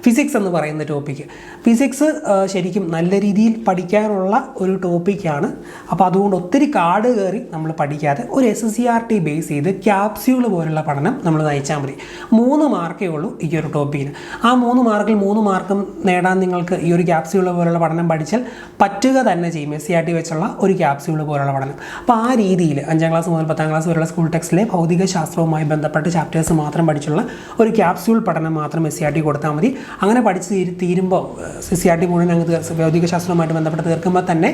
ഫിസിക്സ് എന്ന് പറയുന്ന ടോപ്പിക്ക് ഫിസിക്സ് ശരിക്കും നല്ല രീതിയിൽ പഠിക്കാനുള്ള ഒരു ടോപ്പിക്കാണ് അപ്പോൾ അതുകൊണ്ട് ഒത്തിരി കാട് കയറി നമ്മൾ പഠിക്കാതെ ഒരു S C R T base ചെയ്ത് ക്യാപ്സ്യൂൾ പോലുള്ള പഠനം നമ്മൾ നയിച്ചാൽ മതി. മൂന്ന് മാർക്കേ ഉള്ളൂ ഈ ഒരു ടോപ്പിക്കിന് ആ മൂന്ന് മാർക്കിൽ മൂന്ന് മാർക്കും നേടാൻ നിങ്ങൾക്ക് ഈ ഒരു ക്യാപ്സ്യൂൾ പോലുള്ള പഠനം പഠിച്ചാൽ പറ്റുക തന്നെ ചെയ്യും. എസ് സി ആർ ടി വെച്ചുള്ള ഒരു ക്യാപ്സ്യൂൾ പോലുള്ള പഠനം. അപ്പോൾ ആ രീതിയിൽ അഞ്ചാം ക്ലാസ് മുതൽ പത്താം ക്ലാസ് വരെയുള്ള സ്കൂൾ ടെക്സ്റ്റിലെ ഭൗതിക ശാസ്ത്രവുമായി ബന്ധപ്പെട്ട് ചാപ്റ്റേഴ്സ് മാത്രം പഠിച്ചുള്ള ഒരു ക്യാപ്സ്യൂൾ പഠനം മാത്രം എസ് സി ആർ ടി കൊടുത്താൽ മതി. അങ്ങനെ പഠിച്ച് തീര് തീരുമ്പോൾ എസ് സി ആർ ടി മുഴുവൻ അങ്ങ് ഭൗതിക ശാസ്ത്രവുമായിട്ട് ബന്ധപ്പെട്ട് തീർക്കുമ്പോൾ തന്നെ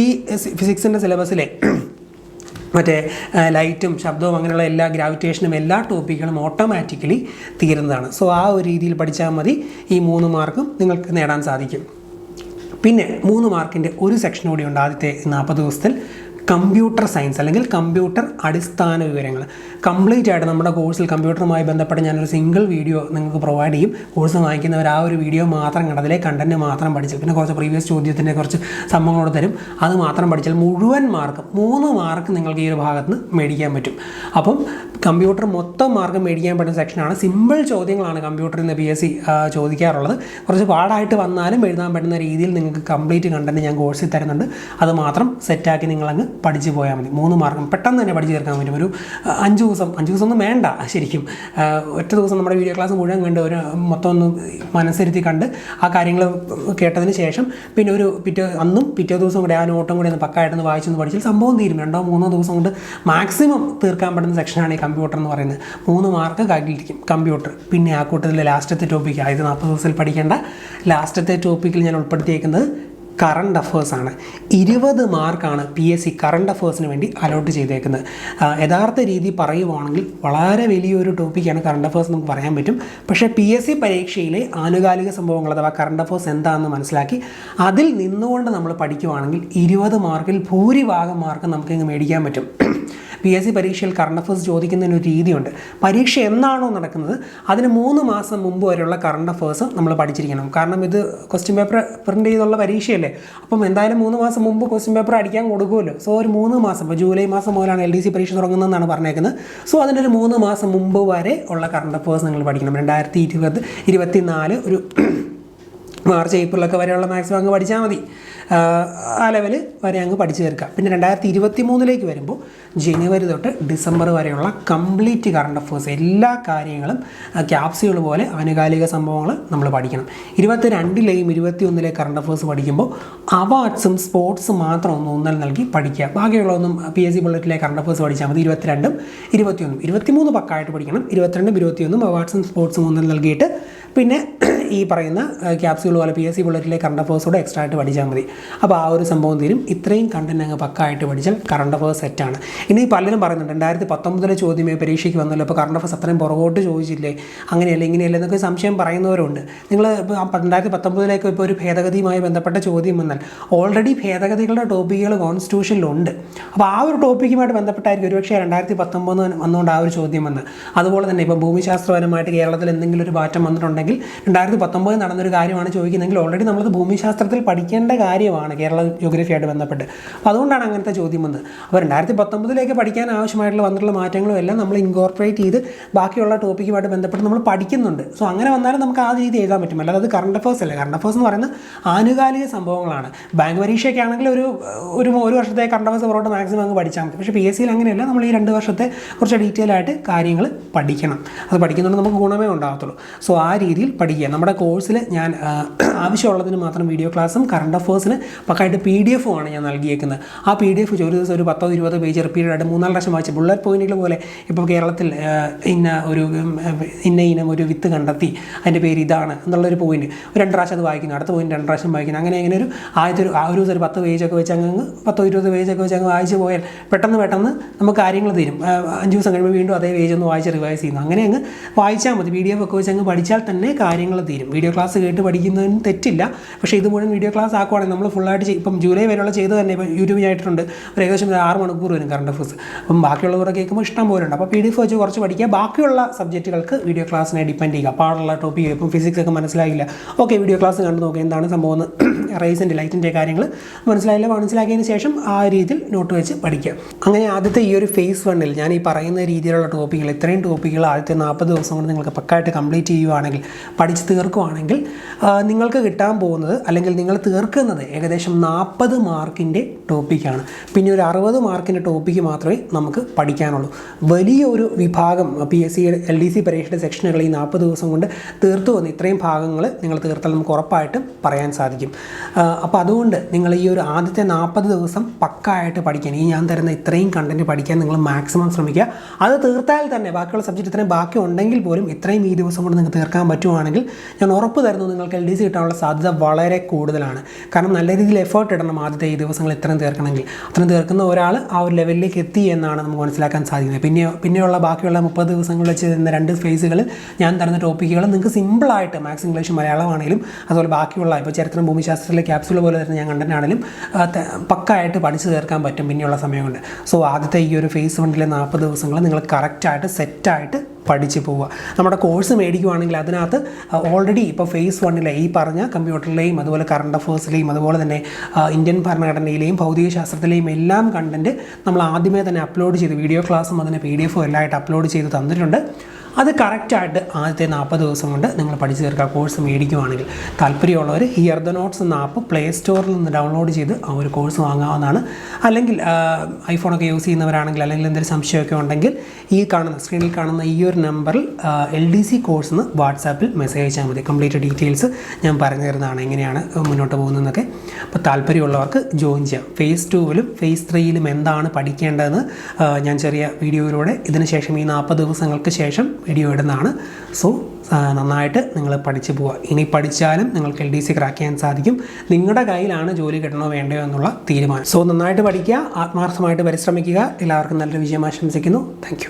ഈ ഫിസിക്സിന്റെ സിലബസിലെ മറ്റേ ലൈറ്റും ശബ്ദവും അങ്ങനെയുള്ള എല്ലാ ഗ്രാവിറ്റേഷനും എല്ലാ ടോപ്പിക്കുകളും ഓട്ടോമാറ്റിക്കലി തീരുന്നതാണ്. സോ ആ ഒരു രീതിയിൽ പഠിച്ചാൽ മതി. ഈ മൂന്ന് മാർക്കും നിങ്ങൾക്ക് നേടാൻ സാധിക്കും. പിന്നെ മൂന്ന് മാർക്കിന്റെ ഒരു സെക്ഷൻ കൂടി ഉണ്ട് ആദ്യത്തെ നാൽപ്പത് ദിവസത്തിൽ. കമ്പ്യൂട്ടർ സയൻസ് അല്ലെങ്കിൽ കമ്പ്യൂട്ടർ അടിസ്ഥാന വിവരങ്ങൾ. കംപ്ലീറ്റ് ആയിട്ട് നമ്മുടെ കോഴ്സിൽ കമ്പ്യൂട്ടറുമായി ബന്ധപ്പെട്ട് ഞാനൊരു സിംഗിൾ വീഡിയോ നിങ്ങൾക്ക് പ്രൊവൈഡ് ചെയ്യും. കോഴ്സ് വാങ്ങിക്കുന്നവർ ആ ഒരു വീഡിയോ മാത്രം കണ്ടതിലെ കണ്ടന്റ് മാത്രം പഠിച്ചു പിന്നെ കുറച്ച് പ്രീവിയസ് ചോദ്യത്തിന്റെ കുറച്ച് സംഭവങ്ങളോട് തരും. അത് മാത്രം പഠിച്ചാൽ മുഴുവൻ മാർക്ക് മൂന്ന് മാർക്ക് നിങ്ങൾക്ക് ഈ ഒരു ഭാഗത്ത് നിന്ന് മേടിക്കാൻ പറ്റും. അപ്പം കമ്പ്യൂട്ടർ മൊത്തം മാർക്ക് മേടിക്കാൻ പറ്റുന്ന സെക്ഷനാണ് സിമ്പിൾ ചോദ്യങ്ങളാണ് കമ്പ്യൂട്ടറിൽ നിന്ന് പി എസ് സി ചോദിക്കാറുള്ളത്. കുറച്ച് പാടായിട്ട് വന്നാലും എഴുതാൻ പറ്റുന്ന രീതിയിൽ നിങ്ങൾക്ക് കംപ്ലീറ്റ് കണ്ടന്റ് ഞാൻ കോഴ്സിൽ തരുന്നുണ്ട്. അത് മാത്രം സെറ്റാക്കി നിങ്ങളങ്ങ് പഠിച്ചു പോയാൽ മതി. മൂന്ന് മാർക്കും പെട്ടെന്ന് തന്നെ പഠിച്ചു തീർക്കാൻ പറ്റും. ഒരു അഞ്ച് ദിവസം അഞ്ച് ദിവസം ഒന്നും വേണ്ട ശരിക്കും. ഒറ്റ ദിവസം നമ്മുടെ വീഡിയോ ക്ലാസ് മുഴുവൻ കണ്ട് ഒരു മൊത്തം ഒന്ന് മനസ്സിരുത്തി കണ്ട് ആ കാര്യങ്ങൾ കേട്ടതിന് ശേഷം പിന്നെ ഒരു പിറ്റേ അന്നും പിറ്റേ ദിവസം കൂടെ ആ നോട്ടും കൂടി ഒന്ന് പക്കായിട്ടൊന്ന് വായിച്ചൊന്ന് പഠിച്ചാൽ സംഭവം തീരും. രണ്ടോ മൂന്നോ ദിവസം കൊണ്ട് മാക്സിമം തീർക്കാൻ പറ്റുന്ന സെക്ഷനാണ് ഈ കമ്പ്യൂട്ടർ എന്ന് പറയുന്നത്. മൂന്ന് മാർക്ക് കാക്കിയിരിക്കും കമ്പ്യൂട്ടർ പിന്നെ ആ കൂട്ടത്തിലെ ലാസ്റ്റത്തെ ടോപ്പിക്ക് ആയത് നാൽപ്പത് ദിവസത്തിൽ പഠിക്കേണ്ട ലാസ്റ്റത്തെ ടോപ്പിക്കിൽ ഞാൻ ഉൾപ്പെടുത്തിയേക്കുന്നത് കറണ്ട് അഫേഴ്സാണ് ഇരുപത് മാർക്കാണ് പി എസ് സി കറണ്ട് അഫേഴ്സിന് വേണ്ടി അലോട്ട് ചെയ്തേക്കുന്നത്. യഥാർത്ഥ രീതി പറയുവാണെങ്കിൽ വളരെ വലിയൊരു ടോപ്പിക്കാണ് കറണ്ട് അഫേഴ്സ് നമുക്ക് പറയാൻ പറ്റും. പക്ഷേ പി എസ് സി പരീക്ഷയിലെ ആനുകാലിക സംഭവങ്ങൾ അഥവാ കറണ്ട് അഫേഴ്സ് എന്താണെന്ന് മനസ്സിലാക്കി അതിൽ നിന്നുകൊണ്ട് നമ്മൾ പഠിക്കുവാണെങ്കിൽ ഇരുപത് മാർക്കിൽ ഭൂരിഭാഗം മാർക്ക് നമുക്കിങ്ങ് മേടിക്കാൻ പറ്റും. പി എസ് സി പരീക്ഷയിൽ കറണ്ട് അഫേഴ്സ് ചോദിക്കുന്നതിന് ഒരു രീതിയുണ്ട്. പരീക്ഷ എന്നാണോ നടക്കുന്നത് അതിന് മൂന്ന് മാസം മുമ്പ് വരെയുള്ള കറണ്ട് അഫേഴ്സ് നമ്മൾ പഠിച്ചിരിക്കണം. കാരണം ഇത് ക്വസ്റ്റ്യൻ പേപ്പർ പ്രിന്റ് ചെയ്തുള്ള പരീക്ഷയല്ലേ. അപ്പം എന്തായാലും മൂന്ന് മാസം മുമ്പ് ക്വസ്റ്റ്യൻ പേപ്പർ അടിക്കാൻ കൊടുക്കുമല്ലോ. സോ ഒരു മൂന്ന് മാസം ഇപ്പോൾ ജൂലൈ മാസം മുതലാണ് എൽ ഡി സി പരീക്ഷ തുടങ്ങുന്നതെന്നാണ് പറഞ്ഞേക്കുന്നത്. സോ അതിന്റെ ഒരു മൂന്ന് മാസം മുമ്പ് വരെ ഉള്ള കറണ്ട് അഫേഴ്സ് നിങ്ങൾ പഠിക്കണം. രണ്ടായിരത്തി ഇരുപത് ഇരുപത്തി നാല് ഒരു മാർച്ച് ഏപ്രിലൊക്കെ വരെയുള്ള മാക്സിമം അങ്ങ് പഠിച്ചാൽ മതി. ആ ലെവൽ വരെ അങ്ങ് പഠിച്ചു തീർക്കാം. പിന്നെ രണ്ടായിരത്തി ഇരുപത്തി മൂന്നിലേക്ക് വരുമ്പോൾ ജനുവരി തൊട്ട് ഡിസംബർ വരെയുള്ള കംപ്ലീറ്റ് കറണ്ട് അഫേഴ്സ് എല്ലാ കാര്യങ്ങളും ക്യാപ്സ്യൂൾ പോലെ ആനുകാലിക സംഭവങ്ങൾ നമ്മൾ പഠിക്കണം. ഇരുപത്തി രണ്ടിലെയും ഇരുപത്തി ഒന്നിലെ കറണ്ട് അഫേഴ്സ് പഠിക്കുമ്പോൾ അവാർഡ്സും സ്പോർട്സും മാത്രം ഒന്ന് ഊന്നൽ നൽകി പഠിക്കുക. ബാക്കിയുള്ളതൊന്നും പി എസ് സി ബുള്ളറ്റിലെ കറണ്ട് അഫേഴ്സ് പഠിച്ചാൽ മതി. ഇരുപത്തിരണ്ടും ഇരുപത്തിയൊന്നും ഇരുപത്തിമൂന്ന് പക്കായിട്ട് പഠിക്കണം. ഇരുപത്തിരണ്ടും ഇരുപത്തിയൊന്നും അവാർഡ്സും സ്പോർട്സും ഊന്നൽ നൽകിയിട്ട് പിന്നെ ഈ പറയുന്ന ക്യാപ്സ്യൂൾ പോലെ പി എസ് സി ബുള്ളറ്റിലെ കറണ്ട് അഫേഴ്സോടെ എക്സ്ട്രാ ആയിട്ട് പഠിച്ചാൽ മതി. അപ്പോൾ ആ ഒരു സംഭവം തീരും. ഇത്രയും കണ്ടന്റ് അങ്ങ് പക്കായിട്ട് പഠിച്ചാൽ കറണ്ട് അഫേഴ്സ് സെറ്റാണ് ഇനി പലരും പറയുന്നുണ്ട് രണ്ടായിരത്തി പത്തൊമ്പതിലെ ചോദ്യമേ പരീക്ഷയ്ക്ക് വന്നല്ലോ അപ്പോൾ കറണ്ട് അഫേഴ്സ് അത്രയും പുറകോട്ട് ചോദിച്ചില്ലേ? അങ്ങനെയല്ല ഇങ്ങനെയല്ല എന്നൊക്കെ സംശയം പറയുന്നവരുണ്ട്. നിങ്ങൾ രണ്ടായിരത്തി പത്തൊമ്പതിലേക്ക് ഇപ്പോൾ ഒരു ഭേദഗതിയുമായി ബന്ധപ്പെട്ട ചോദ്യം വന്നാൽ ഓൾറെഡി ഭേദഗതികളുടെ ടോപ്പിക്കുകൾ കോൺസ്റ്റിറ്റ്യൂഷനിലുണ്ട് അപ്പോൾ ആ ഒരു ടോപ്പിക്കുമായിട്ട് ബന്ധപ്പെട്ടായിരിക്കും ഒരുപക്ഷെ രണ്ടായിരത്തി പത്തൊമ്പത് വന്നുകൊണ്ട് ആ ഒരു ചോദ്യം വന്ന് അതുപോലെ തന്നെ ഇപ്പോൾ ഭൂമിശാസ്ത്രപരമായിട്ട് കേരളത്തിൽ എന്തെങ്കിലും ഒരു മാറ്റം വന്നിട്ടുണ്ടെങ്കിൽ രണ്ടായിരത്തി പത്തൊമ്പത് നടന്നൊരു കാര്യമാണ് ചോദിക്കുന്നതെങ്കിൽ ഓൾറെഡി നമ്മളത് ഭൂമിശാസ്ത്രത്തിൽ പഠിക്കേണ്ട കാര്യമാണ് കേരള ജോഗ്രഫിയായിട്ട് ബന്ധപ്പെട്ട്. അപ്പോൾ അതുകൊണ്ടാണ് അങ്ങനത്തെ ചോദ്യം വന്നത്. അപ്പോൾ രണ്ടായിരത്തി പത്തൊമ്പതിലേക്ക് പഠിക്കാൻ ആവശ്യമായിട്ടുള്ള വന്നിട്ടുള്ള മാറ്റങ്ങളും എല്ലാം നമ്മൾ ഇൻകോർപ്പറേറ്റ് ചെയ്ത് ബാക്കിയുള്ള ടോപ്പിക്കുമായിട്ട് ബന്ധപ്പെട്ട് നമ്മൾ പഠിക്കുന്നുണ്ട്. സോ അങ്ങനെ വന്നാലും നമുക്ക് ആ രീതി എഴുതാൻ പറ്റും. അല്ലാതെ അത് കറണ്ട് അഫേഴ്സ് അല്ല? കറണ്ട് അഫേഴ്സ് എന്ന് പറയുന്നത് ആനുകാലിക സംഭവങ്ങളാണ്. ബാങ്ക് പരീക്ഷയൊക്കെ ആണെങ്കിൽ ഒരു ഒരു ഒരു വർഷത്തെ കറണ്ട് അഫേഴ്സ് പുറകോട്ട് മാക്സിമം അങ്ങ് പഠിച്ചാൽ മതി. പക്ഷേ പി എസ് സിയിൽ അങ്ങനെയല്ല. നമ്മൾ ഈ രണ്ട് വർഷത്തെ കുറച്ച് ഡീറ്റെയിൽ ആയിട്ട് കാര്യങ്ങൾ പഠിക്കണം. അത് പഠിക്കുന്നതുകൊണ്ട് നമുക്ക് ഗുണമേ ഉണ്ടാകത്തുള്ളൂ. സോ ആ രീതിയിൽ പഠിക്കുക. നമ്മുടെ കോഴ്സിൽ ഞാൻ ആവശ്യമുള്ളതിന് മാത്രം വീഡിയോ ക്ലാസ്സും കറണ്ട് അഫേഴ്സിന് പക്കായിട്ട് പി ഡി എഫും ആണ് ഞാൻ നൽകിയേക്കുന്നത്. ആ പി ഡി എഫ് ഒരു ദിവസം ഒരു പത്തോ ഇരുപതോ പേജ് റിപ്പീറ്റഡ് ആയിട്ട് മൂന്നാൽ ലക്ഷം വായിച്ച്. ബുള്ളറ്റ് പോയിന്റുകൾ പോലെ ഇപ്പോൾ കേരളത്തിൽ ഇന്ന ഒരു ഇന്ന ഇനം ഒരു വിത്ത് കണ്ടെത്തി. അതിന്റെ പേര് ഇതാണ് എന്നുള്ളൊരു പോയിന്റ് രണ്ട് പ്രാവശ്യം അത് വായിക്കുന്നു. അടുത്ത പോയിന്റ് രണ്ട് പ്രാവശ്യം വായിക്കുന്നു. അങ്ങനെ അങ്ങനെ ഒരു ആദ്യത്തെ ഒരു ആ ഒരു ദിവസം ഒരു പത്ത് പേജൊക്കെ വെച്ച് അങ്ങ് പത്തോ ഇരുപത് പേജൊക്കെ വെച്ച് അങ്ങ് വായിച്ച് പോയാൽ പെട്ടെന്ന് പെട്ടെന്ന് നമുക്ക് കാര്യങ്ങൾ തീരും. അഞ്ച് ദിവസം കഴിയുമ്പോൾ വീണ്ടും അതേ പേജ് ഒന്ന് വായിച്ച് റിവൈസ് ചെയ്യുന്നു. അങ്ങനെ അങ്ങ് വായിച്ചാൽ മതി. പി ഡി എഫ് ഒക്കെ വെച്ച് അങ്ങ് പഠിച്ചാൽ തന്നെ കാര്യങ്ങൾ തീരും. വീഡിയോ ക്ലാസ് കേട്ട് പഠിക്കുന്നതിന് തെറ്റില്ല. പക്ഷേ ഇത് മുഴുവൻ വീഡിയോ ക്ലാസ് ആക്കുവാണെങ്കിൽ നമ്മൾ ഫുള്ളായിട്ട് ഇപ്പം ജൂലൈ വരെയുള്ള ചെയ്ത് തന്നെ ഇപ്പോൾ യൂട്യൂബിൽ ആയിട്ടുണ്ട്. ഒരു ഏകദേശം ഒരു ആറ് മണിക്കൂർ വരും കറണ്ട് അഫേഴ്സ് അപ്പം ബാക്കിയുള്ളവരെ കേൾക്കുമ്പോൾ ഇഷ്ടം പോലെ ഉണ്ട്. അപ്പോൾ പി ഡി എഫ് വെച്ച് കുറച്ച് പഠിക്കുക. ബാക്കിയുള്ള സബ്ജക്റ്റുകൾക്ക് വീഡിയോ ക്ലാസ്സിനെ ഡിപ്പെൻഡ് ചെയ്യുക. പാടുള്ള ടോപ്പിക് ഇപ്പം ഫിസിക്സ് ഒക്കെ മനസ്സിലായില്ല. ഓക്കെ വീഡിയോ ക്ലാസ് കണ്ടു നോക്കുക എന്താണ് സംഭവം എന്ന്. റൈസിന്റെ ലൈറ്റിന്റെ കാര്യങ്ങൾ മനസ്സിലായില്ല. മനസ്സിലാക്കിയതിന് ശേഷം ആ രീതിയിൽ നോട്ട് വെച്ച് പഠിക്കുക. അങ്ങനെ ആദ്യത്തെ ഈ ഒരു ഫേസ് വണ്ണിൽ ഞാൻ ഈ പറയുന്ന രീതിയിലുള്ള ടോപ്പിക്കുകൾ ഇത്രയും ടോപ്പിക്കുകൾ ആദ്യത്തെ നാൽപ്പത് ദിവസം കൊണ്ട് നിങ്ങൾക്ക് പക്കായിട്ട് കംപ്ലീറ്റ് ചെയ്യുവാണെങ്കിൽ പഠിച്ച് തീർക്കുവാണെങ്കിൽ നിങ്ങൾക്ക് കിട്ടാൻ പോകുന്നത് അല്ലെങ്കിൽ നിങ്ങൾ തീർക്കുന്നത് ഏകദേശം നാൽപ്പത് മാർക്കിന്റെ ടോപ്പിക്കാണ്. പിന്നെ ഒരു അറുപത് മാർക്കിന്റെ ടോപ്പിക്ക് മാത്രമേ നമുക്ക് പഠിക്കാനുള്ളൂ. വലിയൊരു വിഭാഗം P S C L D C പരീക്ഷയുടെ സെക്ഷനുകൾ ഈ നാൽപ്പത് ദിവസം കൊണ്ട് തീർത്തു വന്ന് ഇത്രയും ഭാഗങ്ങൾ നിങ്ങൾ തീർത്താൽ നമുക്ക് ഉറപ്പായിട്ടും പറയാൻ സാധിക്കും. അപ്പോൾ അതുകൊണ്ട് നിങ്ങൾ ഈ ഒരു ആദ്യത്തെ നാൽപ്പത് ദിവസം പക്കായിട്ട് പഠിക്കാൻ ഈ ഞാൻ തരുന്ന ഇത്രയും കണ്ടന്റ് പഠിക്കാൻ നിങ്ങൾ മാക്സിമം ശ്രമിക്കുക. അത് തീർത്താൽ തന്നെ ബാക്കിയുള്ള സബ്ജക്റ്റ് ഇത്രയും ബാക്കി ഉണ്ടെങ്കിൽ പോലും ഇത്രയും ഈ ദിവസം കൊണ്ട് നിങ്ങൾക്ക് തീർക്കാൻ പറ്റുവാണെങ്കിൽ ഞാൻ ഉറപ്പ് തരുന്നു നിങ്ങൾക്ക് എൽ ഡി സി കിട്ടാനുള്ള സാധ്യത വളരെ കൂടുതലാണ്. കാരണം നല്ല രീതിയിൽ എഫേർട്ട് ഇടണം ആദ്യത്തെ ഈ ദിവസങ്ങൾ ഇത്രയും തീർക്കണമെങ്കിൽ. അത്രയും തീർക്കുന്ന ഒരാൾ ആ ഒരു ലെവലിലേക്ക് എത്തി എന്നാണ് നമുക്ക് മനസ്സിലാക്കാൻ സാധിക്കുന്നത്. പിന്നെ പിന്നെയുള്ള ബാക്കിയുള്ള മുപ്പത് ദിവസങ്ങൾ വെച്ച് തരുന്ന രണ്ട് ഫേസുകളിൽ ഞാൻ തരുന്ന ടോപ്പിക്കുകൾ നിങ്ങൾക്ക് സിമ്പിളായിട്ട് മാത്സ് ഇംഗ്ലീഷ് മലയാളമാണെങ്കിലും അതുപോലെ ബാക്കിയുള്ള ഇപ്പോൾ ചരിത്രം ഭൂമിശാസ്ത്രത്തിലെ ക്യാപ്സുൾ പോലെ തരുന്ന ഞാൻ കണ്ടനാണെങ്കിലും പക്കായിട്ട് പഠിച്ചു തീർക്കാൻ പറ്റും പിന്നെയുള്ള സമയം കൊണ്ട്. സോ ആദ്യത്തെ ഈ ഒരു ഫേസ് വണ്ണിലെ നാൽപ്പത് ദിവസങ്ങൾ നിങ്ങൾ കറക്റ്റായിട്ട് സെറ്റായിട്ട് പഠിച്ചു പോവുക. നമ്മുടെ കോഴ്സ് മേടിക്കുവാണെങ്കിൽ അതിനകത്ത് ഓൾറെഡി ഇപ്പോൾ ഫേസ് വണ്ണിലെ ഈ പറഞ്ഞ കമ്പ്യൂട്ടറിലെയും അതുപോലെ കറണ്ട് അഫേഴ്സിലെയും അതുപോലെ തന്നെ ഇന്ത്യൻ ഭരണഘടനയിലെയും ഭൗതിക ശാസ്ത്രത്തിലെയും എല്ലാം കണ്ടന്റ് നമ്മൾ ആദ്യമേ തന്നെ അപ്ലോഡ് ചെയ്ത് വീഡിയോ ക്ലാസ്സും അതിന് പി ഡി എഫും എല്ലാമായിട്ട് അപ്ലോഡ് ചെയ്ത് തന്നിട്ടുണ്ട്. അത് കറക്റ്റായിട്ട് ആദ്യത്തെ നാൽപ്പത് ദിവസം കൊണ്ട് നിങ്ങൾ പഠിച്ചു തീർക്കുക. കോഴ്സ് മേടിക്കുവാണെങ്കിൽ. താല്പര്യമുള്ളവർ ഹിയർ ദ നോട്ട്സ് എന്ന ആപ്പ് പ്ലേ സ്റ്റോറിൽ നിന്ന് ഡൗൺലോഡ് ചെയ്ത് ആ ഒരു കോഴ്സ് വാങ്ങാവുന്നതാണ്. അല്ലെങ്കിൽ ഐഫോണൊക്കെ യൂസ് ചെയ്യുന്നവരാണെങ്കിൽ അല്ലെങ്കിൽ എന്തെങ്കിലും സംശയമൊക്കെ ഉണ്ടെങ്കിൽ ഈ കാണുന്ന സ്ക്രീനിൽ കാണുന്ന ഈ ഒരു നമ്പറിൽ എൽ ഡി സി കോഴ്സ് എന്ന് വാട്സാപ്പിൽ മെസ്സേജ് അയച്ചാൽ മതി. കംപ്ലീറ്റ് ഡീറ്റെയിൽസ് ഞാൻ പറഞ്ഞു തരുന്നതാണ്. എങ്ങനെയാണ് മുന്നോട്ട് പോകുന്നതെന്നൊക്കെ. അപ്പോൾ താല്പര്യമുള്ളവർക്ക് ജോയിൻ ചെയ്യാം. ഫേസ് ടൂവിലും ഫേസ് ത്രീയിലും എന്താണ് പഠിക്കേണ്ടതെന്ന് ഞാൻ ചെറിയ വീഡിയോയിലൂടെ ഇതിനുശേഷം ഈ നാൽപ്പത് ദിവസങ്ങൾക്ക് ശേഷം വീഡിയോ ഇടുന്നതാണ്. സോ നന്നായിട്ട് നിങ്ങൾ പഠിച്ചു പോവുക. ഇനി പഠിച്ചാലും നിങ്ങൾക്ക് എൽ ഡി സി ക്രാക്ക് ചെയ്യാൻ സാധിക്കും. നിങ്ങളുടെ കയ്യിലാണ് ജോലി കിട്ടണോ വേണ്ടയോ എന്നുള്ള തീരുമാനം. സോ നന്നായിട്ട് പഠിക്കുക ആത്മാർത്ഥമായിട്ട് പരിശ്രമിക്കുക. എല്ലാവർക്കും നല്ലൊരു വിജയം ആശംസിക്കുന്നു. താങ്ക്